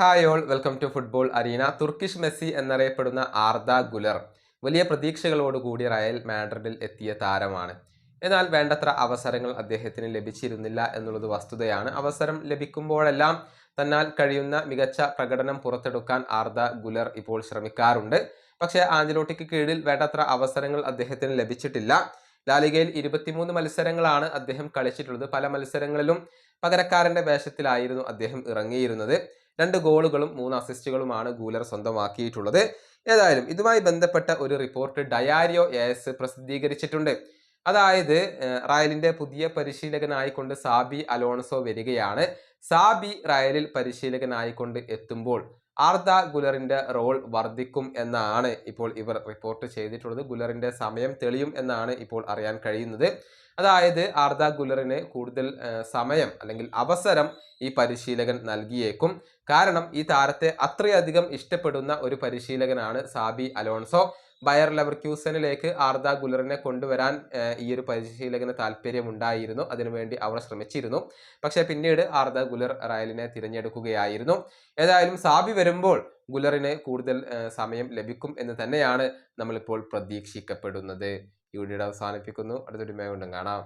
Hi all welcome to football arena. Turkish Messi എന്നറിയപ്പെടുന്ന Arda Guler വലിയ പ്രതീക്ഷകളോടുകൂടി Real മാഡ്രിഡിൽ എത്തിയ താരമാണ്. എന്നാൽ വേണ്ടത്ര അവസരങ്ങൾ അദ്ദേഹത്തിന് ലഭിച്ചിരുന്നില്ല എന്നുള്ളത് വസ്തുതയാണ്. അവസരം ലഭിക്കുമ്പോഴെല്ലാം തന്നാൽ കഴിയുന്ന മികച്ച പ്രകടനം പുറത്തെടുക്കാൻ ആർദ ഗുലർ ഇപ്പോൾ ശ്രമിക്കാറുണ്ട്. പക്ഷേ ആഞ്ചലോട്ടിക്ക് കീഴിൽ വേണ്ടത്ര അവസരങ്ങൾ അദ്ദേഹത്തിന് ലഭിച്ചിട്ടില്ല. ലാലിഗയിൽ ഇരുപത്തിമൂന്ന് മത്സരങ്ങളാണ് അദ്ദേഹം കളിച്ചിട്ടുള്ളത്. പല മത്സരങ്ങളിലും പകരക്കാരന്റെ വേഷത്തിലായിരുന്നു അദ്ദേഹം ഇറങ്ങിയിരുന്നത്. രണ്ട് ഗോളുകളും മൂന്ന് അസിസ്റ്റുകളുമാണ് ഗൂലർ സ്വന്തമാക്കിയിട്ടുള്ളത്. ഏതായാലും ഇതുമായി ബന്ധപ്പെട്ട ഒരു റിപ്പോർട്ട് ഡയാരിയോ എസ് പ്രസിദ്ധീകരിച്ചിട്ടുണ്ട്. അതായത് റയലിന്റെ പുതിയ പരിശീലകനായിക്കൊണ്ട് സാബി അലോൺസോ വരികയാണ്. സാബി റയലിൽ പരിശീലകനായിക്കൊണ്ട് എത്തുമ്പോൾ ആർദ ഗുലറിന്റെ റോൾ വർദ്ധിക്കും എന്നാണ് ഇപ്പോൾ ഇവർ റിപ്പോർട്ട് ചെയ്തിട്ടുള്ളത്. ഗുലറിന്റെ സമയം തെളിയും എന്നാണ് ഇപ്പോൾ അറിയാൻ കഴിയുന്നത്. അതായത് ആർദ ഗുലറിന് കൂടുതൽ സമയം അല്ലെങ്കിൽ അവസരം ഈ പരിശീലകൻ നൽകിയേക്കും. കാരണം ഈ താരത്തെ അത്രയധികം ഇഷ്ടപ്പെടുന്ന ഒരു പരിശീലകനാണ് സാബി അലോൺസോ. ബയർ ലെവർക്യൂസനിലേക്ക് ആർദ ഗുലറിനെ കൊണ്ടുവരാൻ ഈ ഒരു പരിശീലകന് താല്പര്യമുണ്ടായിരുന്നു. അതിനുവേണ്ടി അവർ ശ്രമിച്ചിരുന്നു. പക്ഷേ പിന്നീട് ആർദ ഗുലർ റയലിനെ തിരഞ്ഞെടുക്കുകയായിരുന്നു. ഏതായാലും സാബി വരുമ്പോൾ ഗുലറിന് കൂടുതൽ സമയം ലഭിക്കും എന്ന് തന്നെയാണ് നമ്മളിപ്പോൾ പ്രതീക്ഷിക്കപ്പെടുന്നത്. ഈ വീഡിയോ അവസാനിപ്പിക്കുന്നു. അടുത്തൊരു മേ കൊണ്ടും കാണാം.